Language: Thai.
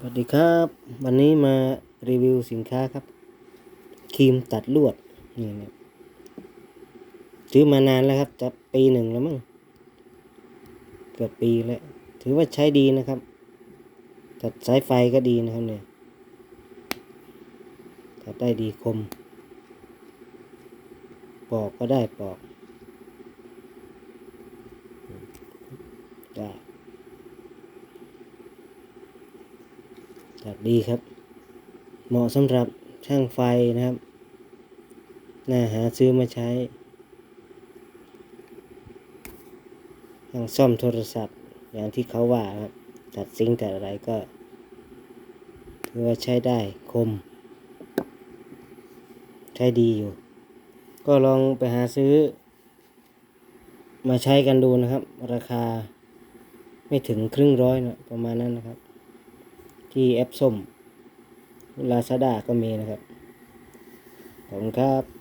สวัสดีครับ วันนี้มารีวิวสินค้าครับครีมตัดลวดนี่นะซื้อมานานแล้วครับ จะปีหนึ่งแล้วมั้งเกือบปีแล้วถือว่าใช้ดีนะครับ ตัดสายไฟก็ดีนะครับเนี่ยตัดได้ดีคม ปอกก็ได้ปอกได้ ตัดดีครับ เหมาะสำหรับช่างไฟนะครับ น่าหาซื้อมาใช้อย่างซ่อมโทรศัพท์ อย่างที่เขาว่าครับ ตัดซิงค์ตัดอะไรก็ถือว่าใช้ได้คม ใช้ดีอยู่ ก็ลองไปหาซื้อ มาใช้กันดูนะครับ ราคาไม่ถึงครึ่งร้อยนะประมาณนั้นนะครับ ที่แอปส้มลาซาด้าก็มีนะครับ ขอบคุณครับ